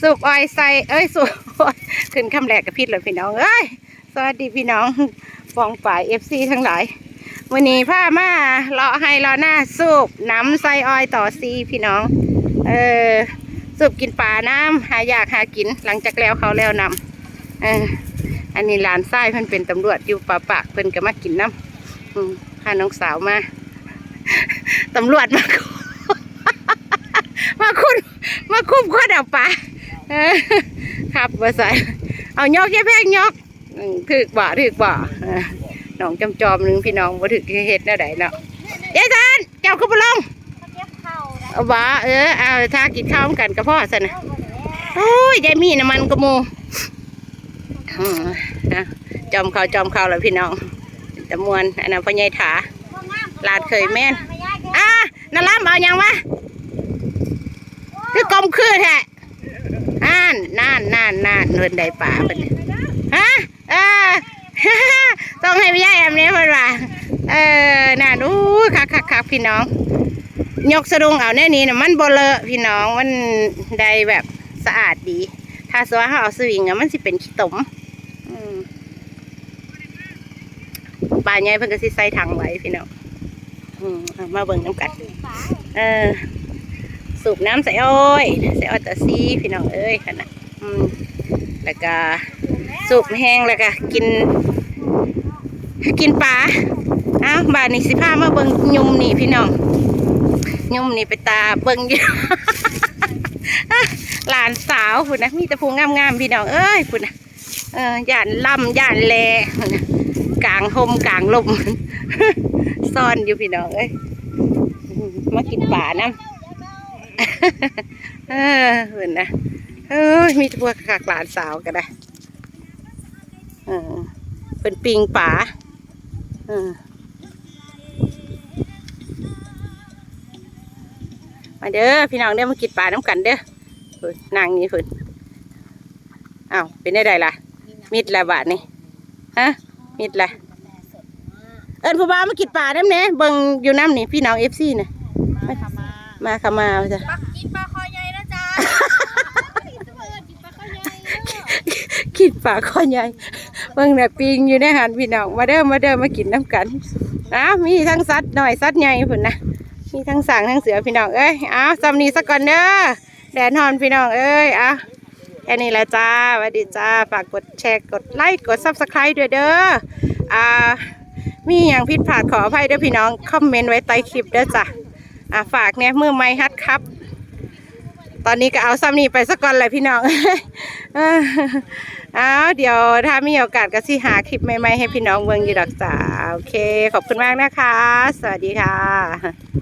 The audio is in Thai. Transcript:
สูบอ้อยใส่เอ้ยสูบขึ้นคำแรกกับพิษเลยพี่น้องเอ้ยสวัสดีพี่น้องฟองฝ่ายเอฟซีทั้งหลายวันนี้ผ้ามาเลาะให้เลาะหน้าสูบน้ำใส่อ้อยต่อซีพี่น้อง เออสูบกินป่าน้ำหาอยากหากินหลังจากแล้วเขาแล้วนำเอออันนี้หลานไส้เพิ่นเป็นตำรวจอยู่ป่าปากเพิ่นก็มากินน้ำพาน้องสาวมาตำรวจมา มาคุณมาคุ้มคนเอาปลาครับว่าใส่เอายกแค่แพงยกอืมถึกบ่ถึกบ่อน้องจำจอมหนึงพี่น้องบ่ถึกเฮ็ดแนวใดเนาะยายจันเจ้าขึ้นมาลงเก็บเข่าได้เอาบ่เออเอาถ้ากินข้าวกันกับพ่อซะนะโอ้ยยายมีน้ำมันกระมูอืมนะจอมข้าวจอมข้าวแล้วพี่น้องตะมวนอันนั้นพ่อใหญ่ถาลาดเคยแม่นอะนั่นล้ำเอายังวะ คือกลมคือแท้อ่านน่านน่านน่านเงินใดป่าเป็นฮะเออต้องให้พี่ยายแอมนี้เพิ่นว่าเออน่านอู้คักคักคักพี่น้อง ยกสะดุงเอาแน่นี้นะมันบ่เลอะพี่น้องมันได้แบบสะอาดดี ถ้าสว่าเขาเอาสวิงอะมันสิเป็นขี้ตมอืมปลาใหญ่เพิ่นก็สิใส่ถังไว้พี่น้องอืมามาเบิ่งน้ำกันเออ สูบน้ำใส่อ้อยใส่อ้อยตะซีพี่น้องเอ้ยค่ะนะอืมแล้วก็สูบแห้งแล้วก็กิน กินปลาเอ้าวบาดนี้สิพามาเบิ่งยุมนี่พี่น้องยุมนี่ไปตาเบิ่งอยู่หลานสาวพุ่นนะมีแต่พูงามๆพี่น้องเอ้ยพุ่นนะเออย่านล่ำย่านแลพุ่นนะกลางหมกลางลมซ่อนอยู่พี่น้องเอ้ยมากินป่าน้ำ เออเห็นนะเอ้ยมีพวกขากหลานสาวก็ได้เออเป็นปิงป่าเออมาเด้อพี่น้องเด้อมากินป่าน้ำกันเด้อเพิ่นนางนี้เพิ่นอ้าวเป็นได้ไดล่ะ มิดละบาทนี่ฮะมิดละเอิญผู้บ่ามากินปลาน้ำเน่เบิ่งอยู่น้ำนี่พี่น้องเอฟซีน่ะ มาทำมามาค่ะมาจ้ะปักกินปลาคอใหญ่นะจ๊ะกินปลาคอใหญ่เด้อกินปลาข้อใหญ่เบิ่งน่ะปิงอยู่ในหันพี่น้องมาเด้อมาเด้อมากินน้ำกันอ้าวมีทั้งสัตว์หน่อยสัตว์ใหญ่พุ่นนะมีทั้งสางทั้งเสือพี่น้องเอ้ยอ้าวจำนี้สักก่อนเด้อแดนฮอนพี่น้องเอ้ยอ้าวแค่นี้แหละจ้าสวัสดีจ้าฝากกดแชร์กดไลค์กดซับสไครต์ด้วยเด้ออ่ามีอย่างผิดพลาดขออภัยเด้อพี่น้องคอมเมนต์ไว้ใต้คลิปเด้อจ้ะ อะฝากเนี่ยมือไม้ฮัดครับ ตอนนี้ก็เอาซ้ำนี่ไปสักก่อนเลยพี่น้องเอาเดี๋ยวถ้ามีโอกาสก็สิหาคลิปใหม่ๆให้พี่น้องเบิ่งอยู่ดอกจ้าโอเค ขอบคุณมากนะคะ สวัสดีค่ะ